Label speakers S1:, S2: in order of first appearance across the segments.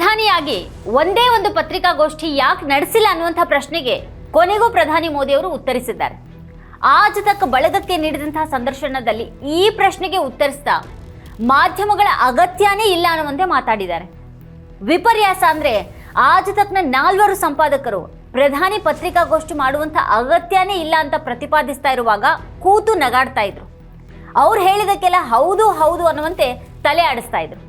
S1: ಕೊನೆಯದಾಗಿ ಒಂದೇ ಒಂದು ಪತ್ರಿಕಾಗೋಷ್ಠಿ ಯಾಕೆ ನಡೆಸಿಲ್ಲ ಅನ್ನುವಂಥ ಪ್ರಶ್ನೆಗೆ ಕೊನೆಗೂ ಪ್ರಧಾನಿ ಮೋದಿ ಅವರು ಉತ್ತರಿಸಿದ್ದಾರೆ. ಆಜ್ ತಕ್ಕ ಬಳಗಕ್ಕೆ ನೀಡಿದಂತಹ ಸಂದರ್ಶನದಲ್ಲಿ ಈ ಪ್ರಶ್ನೆಗೆ ಉತ್ತರಿಸ್ತಾ ಮಾಧ್ಯಮಗಳ ಅಗತ್ಯನೇ ಇಲ್ಲ ಅನ್ನುವಂತೆ ಮಾತಾಡಿದ್ದಾರೆ. ವಿಪರ್ಯಾಸ ಅಂದ್ರೆ ಆಜ್ ತಕ್ಕನ ನಾಲ್ವರು ಸಂಪಾದಕರು ಪ್ರಧಾನಿ ಪತ್ರಿಕಾಗೋಷ್ಠಿ ಮಾಡುವಂತ ಅಗತ್ಯನೇ ಇಲ್ಲ ಅಂತ ಪ್ರತಿಪಾದಿಸ್ತಾ ಇರುವಾಗ ಕೂತು ನಗಾಡ್ತಾ ಇದ್ರು. ಅವ್ರು ಹೇಳಿದಕ್ಕೆಲ್ಲ ಹೌದು ಹೌದು ಅನ್ನುವಂತೆ ತಲೆ ಆಡಿಸ್ತಾ ಇದ್ರು.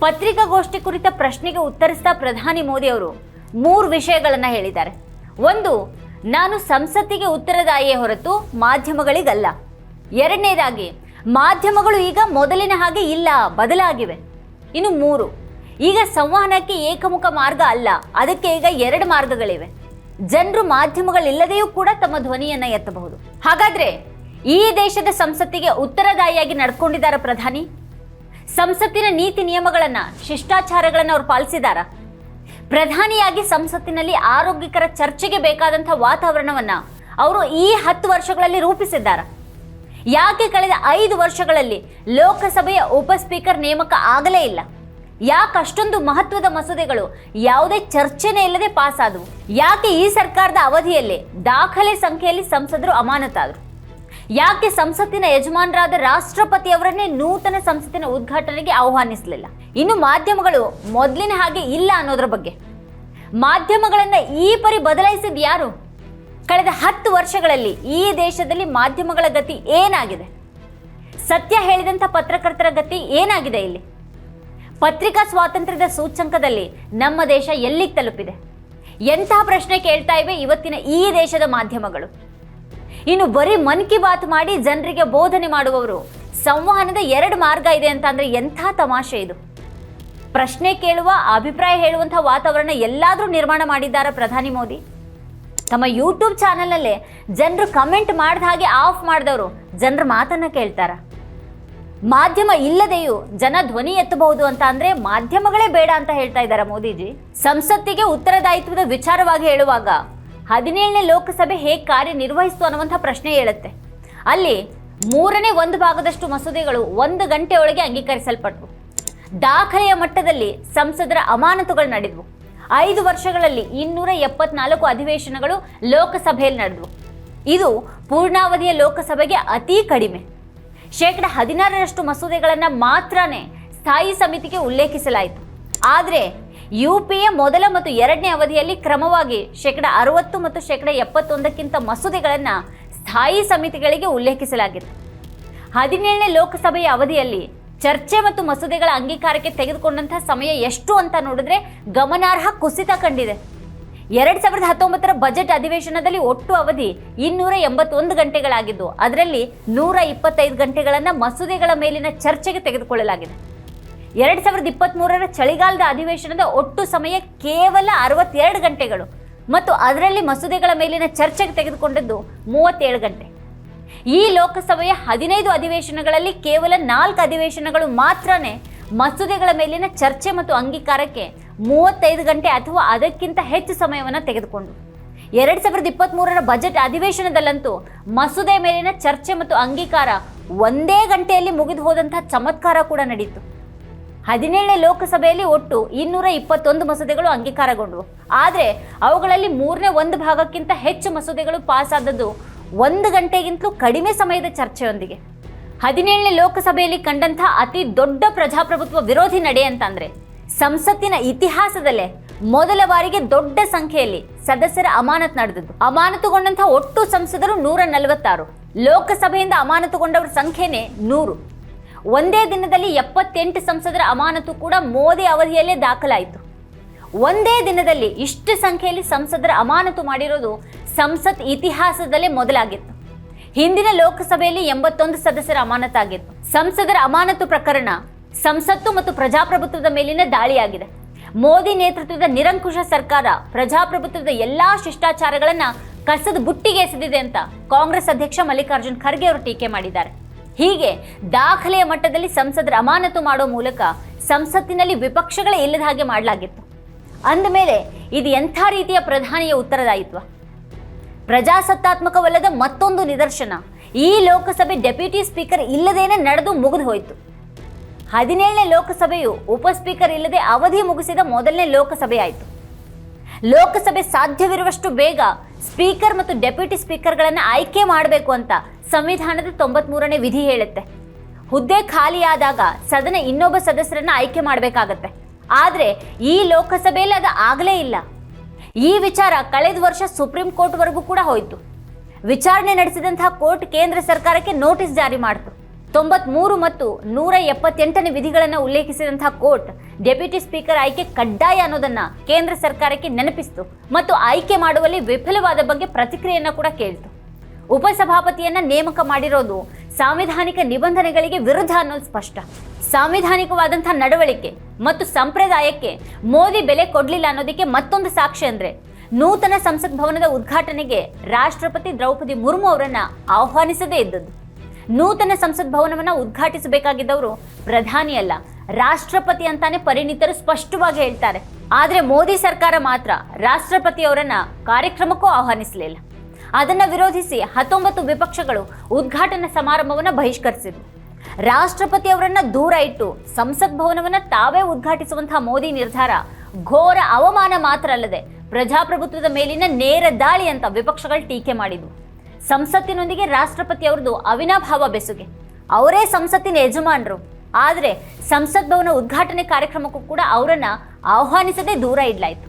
S1: ಪತ್ರಿಕಾಗೋಷ್ಠಿ ಕುರಿತ ಪ್ರಶ್ನೆಗೆ ಉತ್ತರಿಸ್ತಾ ಪ್ರಧಾನಿ ಮೋದಿ ಅವರು ಮೂರು ವಿಷಯಗಳನ್ನು ಹೇಳಿದ್ದಾರೆ. ಒಂದು, ನಾನು ಸಂಸತ್ತಿಗೆ ಉತ್ತರದಾಯಿಯೇ ಹೊರತು ಮಾಧ್ಯಮಗಳಿಗಲ್ಲ. ಎರಡನೇದಾಗಿ, ಮಾಧ್ಯಮಗಳು ಈಗ ಮೊದಲಿನ ಹಾಗೆ ಇಲ್ಲ, ಬದಲಾಗಿವೆ. ಇನ್ನು ಮೂರು, ಈಗ ಸಂವಹನಕ್ಕೆ ಏಕಮುಖ ಮಾರ್ಗ ಅಲ್ಲ, ಅದಕ್ಕೆ ಈಗ ಎರಡು ಮಾರ್ಗಗಳಿವೆ. ಜನರು ಮಾಧ್ಯಮಗಳಿಲ್ಲದೆಯೂ ಕೂಡ ತಮ್ಮ ಧ್ವನಿಯನ್ನು ಎತ್ತಬಹುದು. ಹಾಗಾದ್ರೆ, ಈ ದೇಶದ ಸಂಸತ್ತಿಗೆ ಉತ್ತರದಾಯಿಯಾಗಿ ನಡ್ಕೊಂಡಿದ್ದಾರೆ ಪ್ರಧಾನಿ? ಸಂಸತ್ತಿನ ನೀತಿ ನಿಯಮಗಳನ್ನ, ಶಿಷ್ಟಾಚಾರಗಳನ್ನ ಅವ್ರು ಪಾಲಿಸಿದಾರ? ಪ್ರಧಾನಿಯಾಗಿ ಸಂಸತ್ತಿನಲ್ಲಿ ಆರೋಗ್ಯಕರ ಚರ್ಚೆಗೆ ಬೇಕಾದಂಥ ವಾತಾವರಣವನ್ನ ಅವರು ಈ ಹತ್ತು ವರ್ಷಗಳಲ್ಲಿ ರೂಪಿಸಿದ್ದಾರ. ಯಾಕೆ ಕಳೆದ ಐದು ವರ್ಷಗಳಲ್ಲಿ ಲೋಕಸಭೆಯ ಉಪ ಸ್ಪೀಕರ್ ನೇಮಕ ಆಗಲೇ ಇಲ್ಲ? ಯಾಕೆ ಅಷ್ಟೊಂದು ಮಹತ್ವದ ಮಸೂದೆಗಳು ಯಾವುದೇ ಚರ್ಚೆನೇ ಇಲ್ಲದೆ ಪಾಸ್ ಆದವು ಯಾಕೆ ಈ ಸರ್ಕಾರದ ಅವಧಿಯಲ್ಲಿ ದಾಖಲೆ ಸಂಖ್ಯೆಯಲ್ಲಿ ಸಂಸದರು ಅಮಾನತಾದರು? ಯಾಕೆ ಸಂಸತ್ತಿನ ಯಜಮಾನರಾದ ರಾಷ್ಟ್ರಪತಿಯವರನ್ನೇ ನೂತನ ಸಂಸತ್ತಿನ ಉದ್ಘಾಟನೆಗೆ ಆಹ್ವಾನಿಸಲಿಲ್ಲ? ಇನ್ನು ಮಾಧ್ಯಮಗಳು ಮೊದಲಿನ ಹಾಗೆ ಇಲ್ಲ ಅನ್ನೋದ್ರ ಬಗ್ಗೆ. ಮಾಧ್ಯಮಗಳನ್ನ ಈ ಪರಿ ಬದಲಾಯಿಸಿದ ಯಾರು? ಕಳೆದ ಹತ್ತು ವರ್ಷಗಳಲ್ಲಿ ಈ ದೇಶದಲ್ಲಿ ಮಾಧ್ಯಮಗಳ ಗತಿ ಏನಾಗಿದೆ? ಸತ್ಯ ಹೇಳಿದಂಥ ಪತ್ರಕರ್ತರ ಗತಿ ಏನಾಗಿದೆ ಇಲ್ಲಿ? ಪತ್ರಿಕಾ ಸ್ವಾತಂತ್ರ್ಯದ ಸೂಚ್ಯಂಕದಲ್ಲಿ ನಮ್ಮ ದೇಶ ಎಲ್ಲಿಗೆ ತಲುಪಿದೆ? ಎಂತಹ ಪ್ರಶ್ನೆ ಕೇಳ್ತಾ ಇವೆ ಇವತ್ತಿನ ಈ ದೇಶದ ಮಾಧ್ಯಮಗಳು? ಇನ್ನು ಬರೀ ಮನ್ ಕಿ ಬಾತ್ ಮಾಡಿ ಜನರಿಗೆ ಬೋಧನೆ ಮಾಡುವವರು. ಸಂವಹನದ ಎರಡು ಮಾರ್ಗ ಇದೆ ಅಂತ ಅಂದ್ರೆ ಎಂಥ ತಮಾಷೆ ಇದು. ಪ್ರಶ್ನೆ ಕೇಳುವ, ಅಭಿಪ್ರಾಯ ಹೇಳುವಂಥ ವಾತಾವರಣ ಎಲ್ಲಾದರೂ ನಿರ್ಮಾಣ ಮಾಡಿದ್ದಾರೆ ಪ್ರಧಾನಿ ಮೋದಿ. ತಮ್ಮ ಯೂಟ್ಯೂಬ್ ಚಾನಲಲ್ಲೇ ಜನರು ಕಮೆಂಟ್ ಮಾಡಿದ ಹಾಗೆ ಆಫ್ ಮಾಡಿದವರು, ಜನರ ಮಾತನ್ನ ಕೇಳ್ತಾರ. ಮಾಧ್ಯಮ ಇಲ್ಲದೆಯೂ ಜನ ಧ್ವನಿ ಎತ್ತಬಹುದು ಅಂತ ಅಂದ್ರೆ ಮಾಧ್ಯಮಗಳೇ ಬೇಡ ಅಂತ ಹೇಳ್ತಾ ಇದ್ದಾರೆ ಮೋದಿಜಿ. ಸಂಸತ್ತಿಗೆ ಉತ್ತರದಾಯಿತ್ವದ ವಿಚಾರವಾಗಿ ಹೇಳುವಾಗ ಹದಿನೇಳನೇ ಲೋಕಸಭೆ ಹೇಗೆ ಕಾರ್ಯನಿರ್ವಹಿಸ್ತು ಅನ್ನುವಂಥ ಪ್ರಶ್ನೆ ಹೇಳುತ್ತೆ ಅಲ್ಲಿ ಮೂರನೇ ಒಂದು ಭಾಗದಷ್ಟು ಮಸೂದೆಗಳು ಒಂದು ಗಂಟೆ ಒಳಗೆ ಅಂಗೀಕರಿಸಲ್ಪಟ್ಟವು ದಾಖಲೆಯ ಮಟ್ಟದಲ್ಲಿ ಸಂಸದರ ಅಮಾನತುಗಳು ನಡೆದವು. ಐದು ವರ್ಷಗಳಲ್ಲಿ ಇನ್ನೂರ ಎಪ್ಪತ್ನಾಲ್ಕು ಅಧಿವೇಶನಗಳು ಲೋಕಸಭೆಯಲ್ಲಿ ನಡೆದವು. ಇದು ಪೂರ್ಣಾವಧಿಯ ಲೋಕಸಭೆಗೆ ಅತೀ ಕಡಿಮೆ. ಶೇಕಡ ಹದಿನಾರರಷ್ಟು ಮಸೂದೆಗಳನ್ನು ಮಾತ್ರನೇ ಸ್ಥಾಯಿ ಸಮಿತಿಗೆ ಉಲ್ಲೇಖಿಸಲಾಯಿತು. ಆದರೆ ಯು ಪಿ ಎ ಮೊದಲ ಮತ್ತು ಎರಡನೇ ಅವಧಿಯಲ್ಲಿ ಕ್ರಮವಾಗಿ ಶೇಕಡ ಅರವತ್ತು ಮತ್ತು ಶೇಕಡ ಎಪ್ಪತ್ತೊಂದಕ್ಕಿಂತ ಮಸೂದೆಗಳನ್ನು ಸ್ಥಾಯಿ ಸಮಿತಿಗಳಿಗೆ ಉಲ್ಲೇಖಿಸಲಾಗಿದೆ. ಹದಿನೇಳನೇ ಲೋಕಸಭೆಯ ಅವಧಿಯಲ್ಲಿ ಚರ್ಚೆ ಮತ್ತು ಮಸೂದೆಗಳ ಅಂಗೀಕಾರಕ್ಕೆ ತೆಗೆದುಕೊಂಡಂತಹ ಸಮಯ ಎಷ್ಟು ಅಂತ ನೋಡಿದ್ರೆ ಗಮನಾರ್ಹ ಕುಸಿತ ಕಂಡಿದೆ. ಎರಡು ಸಾವಿರದ ಹತ್ತೊಂಬತ್ತರ ಬಜೆಟ್ ಅಧಿವೇಶನದಲ್ಲಿ ಒಟ್ಟು ಅವಧಿ ಇನ್ನೂರ ಎಂಬತ್ತೊಂದು ಗಂಟೆಗಳಾಗಿದ್ದು, ಅದರಲ್ಲಿ ನೂರ ಇಪ್ಪತ್ತೈದು ಗಂಟೆಗಳನ್ನು ಮಸೂದೆಗಳ ಮೇಲಿನ ಚರ್ಚೆಗೆ ತೆಗೆದುಕೊಳ್ಳಲಾಗಿದೆ. ಎರಡ್ ಸಾವಿರದ ಇಪ್ಪತ್ತ್ಮೂರರ ಚಳಿಗಾಲದ ಅಧಿವೇಶನದ ಒಟ್ಟು ಸಮಯ ಕೇವಲ ಅರವತ್ತೆರಡು ಗಂಟೆಗಳು ಮತ್ತು ಅದರಲ್ಲಿ ಮಸೂದೆಗಳ ಮೇಲಿನ ಚರ್ಚೆಗೆ ತೆಗೆದುಕೊಂಡದ್ದು ಮೂವತ್ತೇಳು ಗಂಟೆ. ಈ ಲೋಕಸಭೆಯ ಹದಿನೈದು ಅಧಿವೇಶನಗಳಲ್ಲಿ ಕೇವಲ ನಾಲ್ಕು ಅಧಿವೇಶನಗಳು ಮಾತ್ರನೇ ಮಸೂದೆಗಳ ಮೇಲಿನ ಚರ್ಚೆ ಮತ್ತು ಅಂಗೀಕಾರಕ್ಕೆ ಮೂವತ್ತೈದು ಗಂಟೆ ಅಥವಾ ಅದಕ್ಕಿಂತ ಹೆಚ್ಚು ಸಮಯವನ್ನು ತೆಗೆದುಕೊಂಡು ಎರಡು ಸಾವಿರದ ಇಪ್ಪತ್ತ್ಮೂರರ ಬಜೆಟ್ ಅಧಿವೇಶನದಲ್ಲಂತೂ ಮಸೂದೆ ಮೇಲಿನ ಚರ್ಚೆ ಮತ್ತು ಅಂಗೀಕಾರ ಒಂದೇ ಗಂಟೆಯಲ್ಲಿ ಮುಗಿದು ಹೋದಂತಹ ಚಮತ್ಕಾರ ಕೂಡ ನಡೆಯಿತು ಹದಿನೇಳನೇ ಲೋಕಸಭೆಯಲ್ಲಿ ಒಟ್ಟು ಇನ್ನೂರ ಇಪ್ಪತ್ತೊಂದು ಮಸೂದೆಗಳು ಅಂಗೀಕಾರಗೊಂಡವು. ಆದರೆ ಅವುಗಳಲ್ಲಿ ಮೂರನೇ ಒಂದು ಭಾಗಕ್ಕಿಂತ ಹೆಚ್ಚು ಮಸೂದೆಗಳು ಪಾಸ್ ಆದದ್ದು ಒಂದು ಗಂಟೆಗಿಂತಲೂ ಕಡಿಮೆ ಸಮಯದ ಚರ್ಚೆಯೊಂದಿಗೆ. ಹದಿನೇಳನೇ ಲೋಕಸಭೆಯಲ್ಲಿ ಕಂಡಂಥ ಅತಿ ದೊಡ್ಡ ಪ್ರಜಾಪ್ರಭುತ್ವ ವಿರೋಧಿ ನಡೆ ಅಂತಂದರೆ ಸಂಸತ್ತಿನ ಇತಿಹಾಸದಲ್ಲೇ ಮೊದಲ ಬಾರಿಗೆ ದೊಡ್ಡ ಸಂಖ್ಯೆಯಲ್ಲಿ ಸದಸ್ಯರ ಅಮಾನತ್ ನಡೆದದ್ದು. ಅಮಾನತುಗೊಂಡಂತಹ ಒಟ್ಟು ಸಂಸದರು ನೂರ ನಲವತ್ತಾರು. ಲೋಕಸಭೆಯಿಂದ ಅಮಾನತುಗೊಂಡವರ ಸಂಖ್ಯೆನೇ ನೂರು. ಒಂದೇ ದಿನದಲ್ಲಿ ಎಪ್ಪತ್ತೆಂಟು ಸಂಸದರ ಅಮಾನತು ಕೂಡ ಮೋದಿ ಅವಧಿಯಲ್ಲೇ ದಾಖಲಾಯಿತು. ಒಂದೇ ದಿನದಲ್ಲಿ ಇಷ್ಟು ಸಂಖ್ಯೆಯಲ್ಲಿ ಸಂಸದರ ಅಮಾನತು ಮಾಡಿರೋದು ಸಂಸತ್ ಇತಿಹಾಸದಲ್ಲೇ ಮೊದಲಾಗಿತ್ತು. ಹಿಂದಿನ ಲೋಕಸಭೆಯಲ್ಲಿ ಎಂಬತ್ತೊಂದು ಸದಸ್ಯರ ಅಮಾನತಾಗಿತ್ತು. ಸಂಸದರ ಅಮಾನತು ಪ್ರಕರಣ ಸಂಸತ್ತು ಮತ್ತು ಪ್ರಜಾಪ್ರಭುತ್ವದ ಮೇಲಿನ ದಾಳಿಯಾಗಿದೆ. ಮೋದಿ ನೇತೃತ್ವದ ನಿರಂಕುಶ ಸರ್ಕಾರ ಪ್ರಜಾಪ್ರಭುತ್ವದ ಎಲ್ಲಾ ಶಿಷ್ಟಾಚಾರಗಳನ್ನ ಕಸದ ಬುಟ್ಟಿಗೆ ಎಸೆದಿದೆ ಅಂತ ಕಾಂಗ್ರೆಸ್ ಅಧ್ಯಕ್ಷ ಮಲ್ಲಿಕಾರ್ಜುನ್ ಖರ್ಗೆ ಅವರು ಟೀಕೆ ಮಾಡಿದ್ದಾರೆ. ಹೀಗೆ ದಾಖಲೆಯ ಮಟ್ಟದಲ್ಲಿ ಸಂಸದರ ಅಮಾನತು ಮಾಡೋ ಮೂಲಕ ಸಂಸತ್ತಿನಲ್ಲಿ ವಿಪಕ್ಷಗಳೇ ಇಲ್ಲದ ಹಾಗೆ ಮಾಡಲಾಗಿತ್ತು. ಅಂದಮೇಲೆ ಇದು ಎಂಥ ರೀತಿಯ ಪ್ರಧಾನಿಯ ಉತ್ತರದಾಯಿತ್ವ? ಪ್ರಜಾಸತ್ತಾತ್ಮಕವಲ್ಲದ ಮತ್ತೊಂದು ನಿದರ್ಶನ. ಈ ಲೋಕಸಭೆ ಡೆಪ್ಯೂಟಿ ಸ್ಪೀಕರ್ ಇಲ್ಲದೇನೆ ನಡೆದು ಮುಗಿದು ಹೋಯಿತು. ಹದಿನೇಳನೇ ಲೋಕಸಭೆಯು ಉಪಸ್ಪೀಕರ್ ಇಲ್ಲದೆ ಅವಧಿ ಮುಗಿಸಿದ ಮೊದಲನೇ ಲೋಕಸಭೆ ಆಯಿತು ಲೋಕಸಭೆ ಸಾಧ್ಯವಿರುವಷ್ಟು ಬೇಗ ಸ್ಪೀಕರ್ ಮತ್ತು ಡೆಪ್ಯೂಟಿ ಸ್ಪೀಕರ್ಗಳನ್ನು ಆಯ್ಕೆ ಮಾಡಬೇಕು ಅಂತ ಸಂವಿಧಾನದ ತೊಂಬತ್ಮೂರನೇ ವಿಧಿ ಹೇಳುತ್ತೆ. ಹುದ್ದೆ ಖಾಲಿಯಾದಾಗ ಸದನ ಇನ್ನೊಬ್ಬ ಸದಸ್ಯರನ್ನು ಆಯ್ಕೆ ಮಾಡಬೇಕಾಗತ್ತೆ. ಆದರೆ ಈ ಲೋಕಸಭೆಯಲ್ಲಿ ಅದು ಆಗಲೇ ಇಲ್ಲ. ಈ ವಿಚಾರ ಕಳೆದ ವರ್ಷ ಸುಪ್ರೀಂ ಕೋರ್ಟ್ವರೆಗೂ ಕೂಡ ಹೋಯಿತು. ವಿಚಾರಣೆ ನಡೆಸಿದಂತಹ ಕೋರ್ಟ್ ಕೇಂದ್ರ ಸರ್ಕಾರಕ್ಕೆ ನೋಟಿಸ್ ಜಾರಿ ಮಾಡಿತು. ತೊಂಬತ್ಮೂರು ಮತ್ತು ನೂರ ಎಪ್ಪತ್ತೆಂಟನೇ ವಿಧಿಗಳನ್ನು ಉಲ್ಲೇಖಿಸಿದಂತಹ ಕೋರ್ಟ್ ಡೆಪ್ಯೂಟಿ ಸ್ಪೀಕರ್ ಆಯ್ಕೆ ಕಡ್ಡಾಯ ಅನ್ನೋದನ್ನ ಕೇಂದ್ರ ಸರ್ಕಾರಕ್ಕೆ ನೆನಪಿಸಿತು ಮತ್ತು ಆಯ್ಕೆ ಮಾಡುವಲ್ಲಿ ವಿಫಲವಾದ ಬಗ್ಗೆ ಪ್ರತಿಕ್ರಿಯೆಯನ್ನ ಕೂಡ ಕೇಳಿತು. ಉಪಸಭಾಪತಿಯನ್ನ ನೇಮಕ ಮಾಡಿರೋದು ಸಾಂವಿಧಾನಿಕ ನಿಬಂಧನೆಗಳಿಗೆ ವಿರುದ್ಧ ಅನ್ನೋದು ಸ್ಪಷ್ಟ. ಸಾಂವಿಧಾನಿಕವಾದಂತಹ ನಡವಳಿಕೆ ಮತ್ತು ಸಂಪ್ರದಾಯಕ್ಕೆ ಮೋದಿ ಬೆಲೆ ಕೊಡಲಿಲ್ಲ ಅನ್ನೋದಕ್ಕೆ ಮತ್ತೊಂದು ಸಾಕ್ಷಿ ಅಂದ್ರೆ ನೂತನ ಸಂಸತ್ ಭವನದ ಉದ್ಘಾಟನೆಗೆ ರಾಷ್ಟ್ರಪತಿ ದ್ರೌಪದಿ ಮುರ್ಮು ಅವರನ್ನು ಆಹ್ವಾನಿಸದೇ ಇದ್ದದ್ದು. ನೂತನ ಸಂಸತ್ ಭವನವನ್ನ ಉದ್ಘಾಟಿಸಬೇಕಾಗಿದ್ದವರು ಪ್ರಧಾನಿ ಅಲ್ಲ. ರಾಷ್ಟ್ರಪತಿ ಅಂತಾನೆ ಪರಿಣಿತರು ಸ್ಪಷ್ಟವಾಗಿ ಹೇಳ್ತಾರೆ. ಆದರೆ ಮೋದಿ ಸರ್ಕಾರ ಮಾತ್ರ ರಾಷ್ಟ್ರಪತಿಯವರನ್ನ ಕಾರ್ಯಕ್ರಮಕ್ಕೂ ಆಹ್ವಾನಿಸಲಿಲ್ಲ. ಅದನ್ನ ವಿರೋಧಿಸಿ ಹತ್ತೊಂಬತ್ತು ವಿಪಕ್ಷಗಳು ಉದ್ಘಾಟನಾ ಸಮಾರಂಭವನ್ನ ಬಹಿಷ್ಕರಿಸಿದ್ರು ರಾಷ್ಟ್ರಪತಿ ಅವರನ್ನ ದೂರ ಇಟ್ಟು ಸಂಸತ್ ಭವನವನ್ನ ತಾವೇ ಉದ್ಘಾಟಿಸುವಂತಹ ಮೋದಿ ನಿರ್ಧಾರ ಘೋರ ಅವಮಾನ ಮಾತ್ರ ಅಲ್ಲದೆ ಪ್ರಜಾಪ್ರಭುತ್ವದ ಮೇಲಿನ ನೇರ ದಾಳಿ ಅಂತ ವಿಪಕ್ಷಗಳು ಟೀಕೆ ಮಾಡಿದ್ವು. ಸಂಸತ್ತಿನೊಂದಿಗೆ ರಾಷ್ಟ್ರಪತಿ ಅವ್ರದ್ದು ಅವಿನಾಭಾವ ಬೆಸುಗೆ. ಅವರೇ ಸಂಸತ್ತಿನ ಯಜಮಾನರು. ಆದರೆ ಸಂಸತ್ ಭವನ ಉದ್ಘಾಟನೆ ಕಾರ್ಯಕ್ರಮಕ್ಕೂ ಕೂಡ ಅವರನ್ನು ಆಹ್ವಾನಿಸದೆ ದೂರ ಇಡಲಾಯಿತು.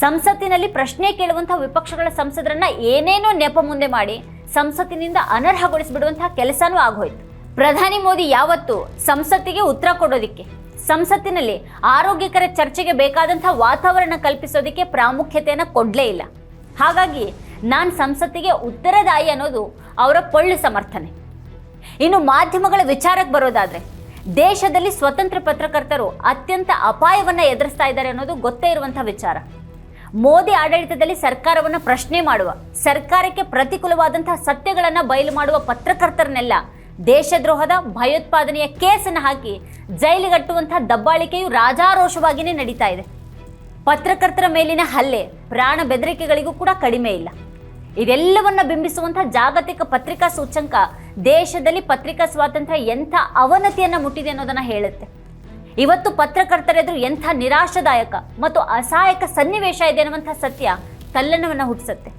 S1: ಸಂಸತ್ತಿನಲ್ಲಿ ಪ್ರಶ್ನೆ ಕೇಳುವಂತಹ ವಿಪಕ್ಷಗಳ ಸಂಸದರನ್ನ ಏನೇನೋ ನೆಪ ಮುಂದೆ ಮಾಡಿ ಸಂಸತ್ತಿನಿಂದ ಅನರ್ಹಗೊಳಿಸಿಬಿಡುವಂತಹ ಕೆಲಸನೂ ಆಗೋಯ್ತು. ಪ್ರಧಾನಿ ಮೋದಿ ಯಾವತ್ತು ಸಂಸತ್ತಿಗೆ ಉತ್ತರ ಕೊಡೋದಿಕ್ಕೆ, ಸಂಸತ್ತಿನಲ್ಲಿ ಆರೋಗ್ಯಕರ ಚರ್ಚೆಗೆ ಬೇಕಾದಂತಹ ವಾತಾವರಣ ಕಲ್ಪಿಸೋದಕ್ಕೆ ಪ್ರಾಮುಖ್ಯತೆಯನ್ನು ಕೊಡಲೇ ಇಲ್ಲ. ಹಾಗಾಗಿ ನಾನು ಸಂಸತ್ತಿಗೆ ಉತ್ತರದಾಯಿ ಅನ್ನೋದು ಅವರ ಪೊಳ್ಳು ಸಮರ್ಥನೆ. ಇನ್ನು ಮಾಧ್ಯಮಗಳ ವಿಚಾರಕ್ಕೆ ಬರೋದಾದರೆ, ದೇಶದಲ್ಲಿ ಸ್ವತಂತ್ರ ಪತ್ರಕರ್ತರು ಅತ್ಯಂತ ಅಪಾಯವನ್ನು ಎದುರಿಸ್ತಾ ಇದ್ದಾರೆ ಅನ್ನೋದು ಗೊತ್ತೇ ಇರುವಂಥ ವಿಚಾರ. ಮೋದಿ ಆಡಳಿತದಲ್ಲಿ ಸರ್ಕಾರವನ್ನು ಪ್ರಶ್ನೆ ಮಾಡುವ, ಸರ್ಕಾರಕ್ಕೆ ಪ್ರತಿಕೂಲವಾದಂತಹ ಸತ್ಯಗಳನ್ನು ಬಯಲು ಮಾಡುವ ಪತ್ರಕರ್ತರನ್ನೆಲ್ಲ ದೇಶದ್ರೋಹದ ಭಯೋತ್ಪಾದನೆಯ ಕೇಸನ್ನು ಹಾಕಿ ಜೈಲಿಗಟ್ಟುವಂತಹ ದಬ್ಬಾಳಿಕೆಯು ರಾಜಾರೋಷವಾಗಿಯೇ ನಡೀತಾ ಇದೆ. ಪತ್ರಕರ್ತರ ಮೇಲಿನ ಹಲ್ಲೆ, ಪ್ರಾಣ ಬೆದರಿಕೆಗಳಿಗೂ ಕೂಡ ಕಡಿಮೆ ಇಲ್ಲ. ಇದೆಲ್ಲವನ್ನ ಬಿಂಬಿಸುವಂತಹ ಜಾಗತಿಕ ಪತ್ರಿಕಾ ಸೂಚ್ಯಂಕ ದೇಶದಲ್ಲಿ ಪತ್ರಿಕಾ ಸ್ವಾತಂತ್ರ್ಯ ಎಂಥ ಅವನತಿಯನ್ನ ಮುಟ್ಟಿದೆ ಅನ್ನೋದನ್ನ ಹೇಳುತ್ತೆ. ಇವತ್ತು ಪತ್ರಕರ್ತರೆದುರು ಎಂಥ ನಿರಾಶಾದಾಯಕ ಮತ್ತು ಅಸಹಾಯಕ ಸನ್ನಿವೇಶ ಇದೆ ಅನ್ನುವಂಥ ಸತ್ಯ ತಲ್ಲಣವನ್ನು ಹುಟ್ಟಿಸುತ್ತೆ.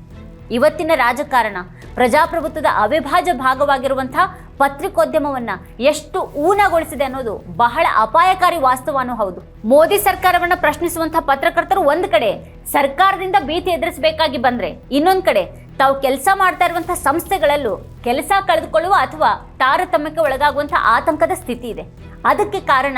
S1: ಇವತ್ತಿನ ರಾಜಕಾರಣ ಪ್ರಜಾಪ್ರಭುತ್ವದ ಅವಿಭಾಜ್ಯ ಭಾಗವಾಗಿರುವಂತಹ ಪತ್ರಿಕೋದ್ಯಮವನ್ನ ಎಷ್ಟು ಊನಗೊಳಿಸಿದೆ ಅನ್ನೋದು ಬಹಳ ಅಪಾಯಕಾರಿ ವಾಸ್ತವನೂ ಹೌದು. ಮೋದಿ ಸರ್ಕಾರವನ್ನ ಪ್ರಶ್ನಿಸುವಂತಹ ಪತ್ರಕರ್ತರು ಒಂದ್ ಕಡೆ, ಸರ್ಕಾರದಿಂದ ಭೀತಿ ಎದುರಿಸಬೇಕಾಗಿ ಬಂದ್ರೆ ಇನ್ನೊಂದ್ ಕಡೆ ತಾವು ಕೆಲಸ ಮಾಡ್ತಾ ಇರುವಂತಹ ಸಂಸ್ಥೆಗಳಲ್ಲೂ ಕೆಲಸ ಕಳೆದುಕೊಳ್ಳುವ ಅಥವಾ ತಾರತಮ್ಯಕ್ಕೆ ಒಳಗಾಗುವಂತಹ ಆತಂಕದ ಸ್ಥಿತಿ ಇದೆ. ಅದಕ್ಕೆ ಕಾರಣ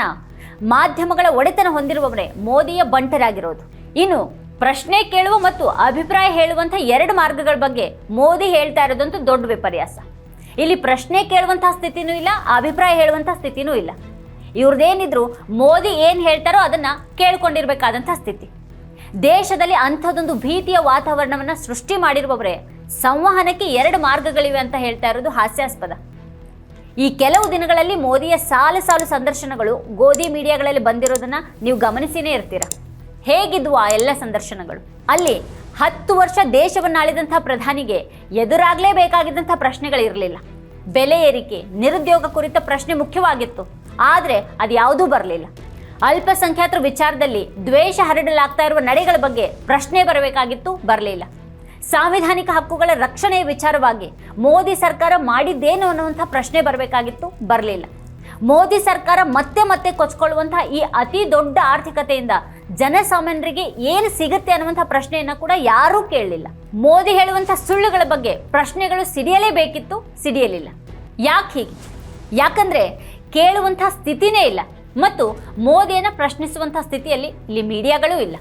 S1: ಮಾಧ್ಯಮಗಳ ಒಡೆತನ ಹೊಂದಿರುವವರೇ ಮೋದಿಯ ಬಂಟರಾಗಿರೋದು. ಇನ್ನು ಪ್ರಶ್ನೆ ಕೇಳುವ ಮತ್ತು ಅಭಿಪ್ರಾಯ ಹೇಳುವಂಥ ಎರಡು ಮಾರ್ಗಗಳ ಬಗ್ಗೆ ಮೋದಿ ಹೇಳ್ತಾ ಇರೋದಂತೂ ದೊಡ್ಡ ವಿಪರ್ಯಾಸ. ಇಲ್ಲಿ ಪ್ರಶ್ನೆ ಕೇಳುವಂತಹ ಸ್ಥಿತಿನೂ ಇಲ್ಲ, ಅಭಿಪ್ರಾಯ ಹೇಳುವಂತಹ ಸ್ಥಿತಿನೂ ಇಲ್ಲ. ಇವ್ರದ್ದೇನಿದ್ರು ಮೋದಿ ಏನು ಹೇಳ್ತಾರೋ ಅದನ್ನು ಕೇಳ್ಕೊಂಡಿರ್ಬೇಕಾದಂಥ ಸ್ಥಿತಿ. ದೇಶದಲ್ಲಿ ಅಂಥದ್ದೊಂದು ಭೀತಿಯ ವಾತಾವರಣವನ್ನು ಸೃಷ್ಟಿ ಮಾಡಿರುವವರೇ, ಸಂವಹನಕ್ಕೆ ಎರಡು ಮಾರ್ಗಗಳಿವೆ ಅಂತ ಹೇಳ್ತಾ ಇರೋದು ಹಾಸ್ಯಾಸ್ಪದ. ಈ ಕೆಲವು ದಿನಗಳಲ್ಲಿ ಮೋದಿಯ ಸಾಲು ಸಾಲು ಸಂದರ್ಶನಗಳು ಗೋಧಿ ಮೀಡಿಯಾಗಳಲ್ಲಿ ಬಂದಿರೋದನ್ನ ನೀವು ಗಮನಿಸಿನೇ ಇರ್ತೀರ. ಹೇಗಿದ್ವು ಆ ಎಲ್ಲ ಸಂದರ್ಶನಗಳು? ಅಲ್ಲಿ ಹತ್ತು ವರ್ಷ ದೇಶವನ್ನಾಳಿದಂತಹ ಪ್ರಧಾನಿಗೆ ಎದುರಾಗಲೇಬೇಕಾಗಿದ್ದಂಥ ಪ್ರಶ್ನೆಗಳಿರಲಿಲ್ಲ. ಬೆಲೆ ಏರಿಕೆ, ನಿರುದ್ಯೋಗ ಕುರಿತ ಪ್ರಶ್ನೆ ಮುಖ್ಯವಾಗಿತ್ತು. ಆದರೆ ಅದು ಯಾವುದೂ ಬರಲಿಲ್ಲ. ಅಲ್ಪಸಂಖ್ಯಾತರ ವಿಚಾರದಲ್ಲಿ ದ್ವೇಷ ಹರಡಲಾಗ್ತಾ ಇರುವ ನಡೆಗಳ ಬಗ್ಗೆ ಪ್ರಶ್ನೆ ಬರಬೇಕಾಗಿತ್ತು, ಬರಲಿಲ್ಲ. ಸಾಂವಿಧಾನಿಕ ಹಕ್ಕುಗಳ ರಕ್ಷಣೆಯ ವಿಚಾರವಾಗಿ ಮೋದಿ ಸರ್ಕಾರ ಮಾಡಿದ್ದೇನು ಅನ್ನುವಂಥ ಪ್ರಶ್ನೆ ಬರಬೇಕಾಗಿತ್ತು, ಬರಲಿಲ್ಲ. ಮೋದಿ ಸರ್ಕಾರ ಮತ್ತೆ ಮತ್ತೆ ಕೊಚ್ಕೊಳ್ಳುವಂತಹ ಈ ಅತಿ ದೊಡ್ಡ ಆರ್ಥಿಕತೆಯಿಂದ ಜನಸಾಮಾನ್ಯರಿಗೆ ಏನು ಸಿಗುತ್ತೆ ಅನ್ನುವಂಥ ಪ್ರಶ್ನೆಯನ್ನು ಕೂಡ ಯಾರೂ ಕೇಳಲಿಲ್ಲ. ಮೋದಿ ಹೇಳುವಂಥ ಸುಳ್ಳುಗಳ ಬಗ್ಗೆ ಪ್ರಶ್ನೆಗಳು ಸಿಡಿಯಲೇಬೇಕಿತ್ತು, ಸಿಡಿಯಲಿಲ್ಲ. ಯಾಕೆ ಹೀಗೆ? ಯಾಕಂದರೆ ಕೇಳುವಂಥ ಸ್ಥಿತಿನೇ ಇಲ್ಲ. ಮತ್ತು ಮೋದಿಯನ್ನು ಪ್ರಶ್ನಿಸುವಂಥ ಸ್ಥಿತಿಯಲ್ಲಿ ಇಲ್ಲಿ ಮೀಡಿಯಾಗಳೂ ಇಲ್ಲ.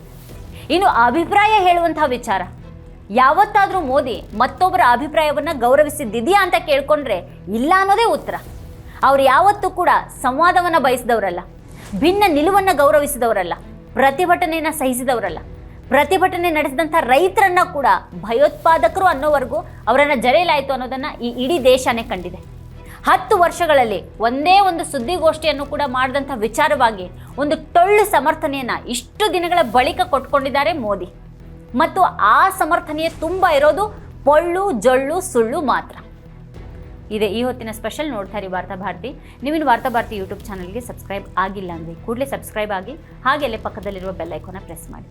S1: ಇನ್ನು ಅಭಿಪ್ರಾಯ ಹೇಳುವಂತಹ ವಿಚಾರ. ಯಾವತ್ತಾದರೂ ಮೋದಿ ಮತ್ತೊಬ್ಬರ ಅಭಿಪ್ರಾಯವನ್ನು ಗೌರವಿಸಿದ್ದಿದೆಯಾ ಅಂತ ಕೇಳಿಕೊಂಡ್ರೆ ಇಲ್ಲ ಅನ್ನೋದೇ ಉತ್ತರ. ಅವ್ರು ಯಾವತ್ತೂ ಕೂಡ ಸಂವಾದವನ್ನು ಬಯಸಿದವರಲ್ಲ. ಭಿನ್ನ ನಿಲುವನ್ನು ಗೌರವಿಸಿದವರಲ್ಲ. ಪ್ರತಿಭಟನೆಯನ್ನು ಸಹಿಸಿದವರಲ್ಲ. ಪ್ರತಿಭಟನೆ ನಡೆಸಿದಂಥ ರೈತರನ್ನು ಕೂಡ ಭಯೋತ್ಪಾದಕರು ಅನ್ನೋವರೆಗೂ ಅವರನ್ನು ಜರೆಯಲಾಯಿತು ಅನ್ನೋದನ್ನು ಈ ಇಡೀ ದೇಶನೇ ಕಂಡಿದೆ. ಹತ್ತು ವರ್ಷಗಳಲ್ಲಿ ಒಂದೇ ಒಂದು ಸುದ್ದಿಗೋಷ್ಠಿಯನ್ನು ಕೂಡ ಮಾಡಿದಂಥ ವಿಚಾರವಾಗಿ ಒಂದು ಟೊಳ್ಳು ಸಮರ್ಥನೆಯನ್ನು ಇಷ್ಟು ದಿನಗಳ ಬಳಿಕ ಕೊಟ್ಕೊಂಡಿದ್ದಾರೆ ಮೋದಿ. ಮತ್ತು ಆ ಸಮರ್ಥನೆಯ ತುಂಬ ಇರೋದು ಪೊಳ್ಳು, ಜೊಳ್ಳು, ಸುಳ್ಳು ಮಾತ್ರ. ಇದೆ ಈ ಹೊತ್ತಿನ ಸ್ಪೆಷಲ್ ನೋಡ್ತಾ ಇರಿ ವಾರ್ತಾ ಭಾರತಿ. ನೀವಿನ ವಾರ್ತಾ ಭಾರತಿ ಯೂಟ್ಯೂಬ್ ಚಾನಲ್ಗೆ ಸಬ್ಸ್ಕ್ರೈಬ್ ಆಗಿಲ್ಲ ಅಂದರೆ ಕೂಡಲೇ ಸಬ್ಸ್ಕ್ರೈಬ್ ಆಗಿ ಹಾಗೆಲ್ಲೇ ಪಕ್ಕದಲ್ಲಿರುವ ಬೆಲ್ ಐಕಾನ ಪ್ರೆಸ್ ಮಾಡಿ.